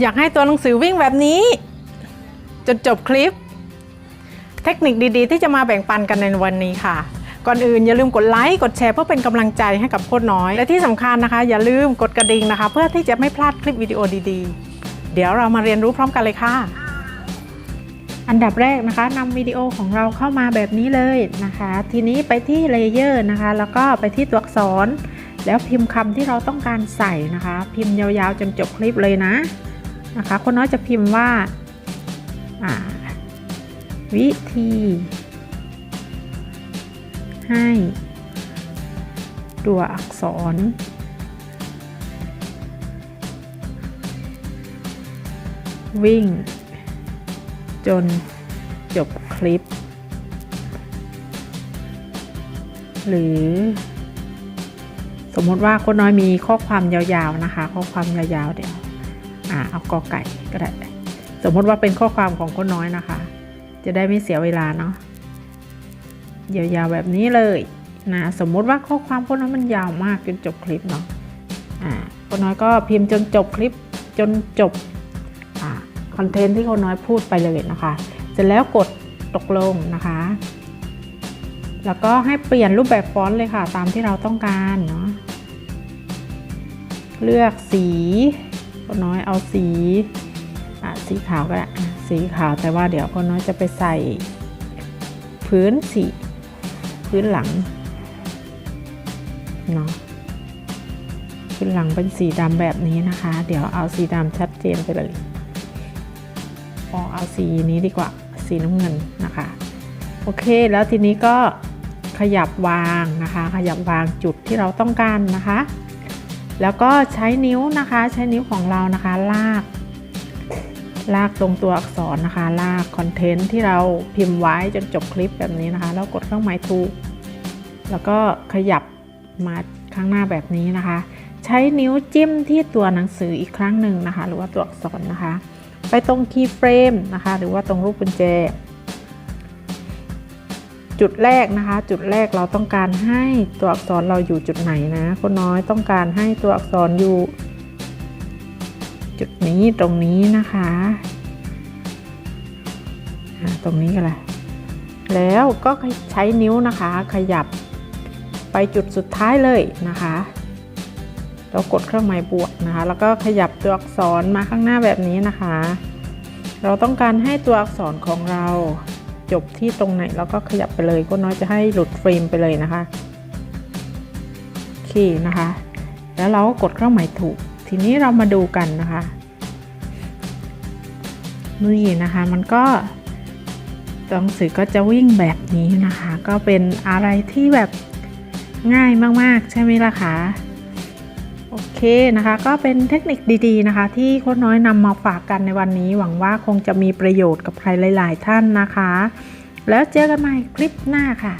อยากให้ตัวหนังสือวิ่งแบบนี้ จนจบคลิป เทคนิคดีๆ ที่จะมาแบ่งปันกันในวันนี้ค่ะ ก่อนอื่นอย่าลืมกดไลค์กดแชร์เพื่อเป็นกำลังใจให้กับโคตรน้อย และที่สำคัญนะคะ อย่าลืมกดกระดิ่งนะคะ เพื่อที่จะไม่พลาดคลิปวิดีโอดีๆ เดี๋ยวเรามาเรียนรู้พร้อมกันเลยค่ะ อันดับแรกนะคะนำวิดีโอของเราเข้ามาแบบนี้เลยนะคะ ทีนี้ไปที่เลเยอร์นะคะ แล้วก็ไปที่ตัวอักษรแล้วพิมพ์คำที่เราต้องการใส่นะคะ พิมพ์ยาวๆจนจบคลิปเลยนะ นะคะคนน้อยจะพิมพ์ว่าาวิธี ให้ตัวอักษร วิ่ง จนจบคลิป หรือ สมมติว่าคนน้อยมีข้อความยาวๆนะคะ ข้อความยาวๆเดี๋ยว อ่าเอากอไก่ก็ได้ สมมติว่าเป็นข้อความของคนน้อยนะคะ จะได้ไม่เสียเวลาเนาะยาวๆแบบนี้เลยนะสมมติว่าข้อความคนน้อยมันยาวมากจนจบคลิปเนาะอ่าคนน้อยก็พิมพ์จนจบคลิปจนจบอ่าคอนเทนต์ที่คนน้อยพูดไปเลยนะคะเสร็จแล้วกดตกลงนะคะ แล้วก็ให้เปลี่ยนรูปแบบฟอนต์เลยค่ะ ตามที่เราต้องการเนาะเลือกสี ก็น้อยเอาสีอะสีขาวก็ได้สีขาวแต่ว่าเดี๋ยวก็น้อยจะไปใส่ พื้นสีพื้นหลังเนาะพื้นหลังเป็นสีดำแบบนี้นะคะ เดี๋ยวเอาสีดำชัดเจนไปเลยออเอาสีนี้ดีกว่าสีน้ำเงินนะคะ โอเคแล้วทีนี้ก็ขยับวางนะคะ ขยับวางจุดที่เราต้องการนะคะ แล้วก็ใช้นิ้วนะคะ ใช้นิ้วของเรานะคะลาก ลากตรงตัวอักษรนะคะ ลากคอนเทนต์ที่เราพิมพ์ไว้จนจบคลิปแบบนี้นะคะ แล้วกดเครื่องหมายถูก แล้วก็ขยับมาข้างหน้าแบบนี้นะคะ ใช้นิ้วจิ้มที่ตัวหนังสืออีกครั้งหนึ่งนะคะ หรือว่าตัวอักษรนะคะ ไปตรงคีย์เฟรมนะคะ หรือว่าตรงรูปกุญแจ จุดแรกนะคะ จุดแรกเราต้องการให้ตัวอักษรเราอยู่จุดไหนนะคนน้อยต้องการให้ตัวอักษรอยู่ จุดนี้ตรงนี้นะคะตรงนี้ก็แหละแล้วก็ใช้นิ้วนะคะ ขยับไปจุดสุดท้ายเลยนะคะเรากดเครื่องหมายบวกนะคะ แล้วก็ขยับตัวอักษรมาข้างหน้าแบบนี้นะคะ เราต้องการให้ตัวอักษรของเรา จบที่ตรงไหนแล้วก็ขยับไปเลยก็น้อยจะให้หลุดเฟรมไปเลยนะคะโอเคนะคะ แล้วเราก็กดเครื่องหมายถูก ทีนี้เรามาดูกันนะคะนี่นะคะมันก็ตัวหนังสือก็จะวิ่งแบบนี้นะคะ ก็เป็นอะไรที่แบบง่ายมาก ๆ ใช่ไหมล่ะคะ โอเคนะคะ ก็เป็นเทคนิคดีๆนะคะ ที่โค้ดน้อยนำมาฝากกันในวันนี้ หวังว่าคงจะมีประโยชน์กับใครหลาย ๆ ท่านนะคะ แล้วเจอกันใหม่คลิปหน้าค่ะ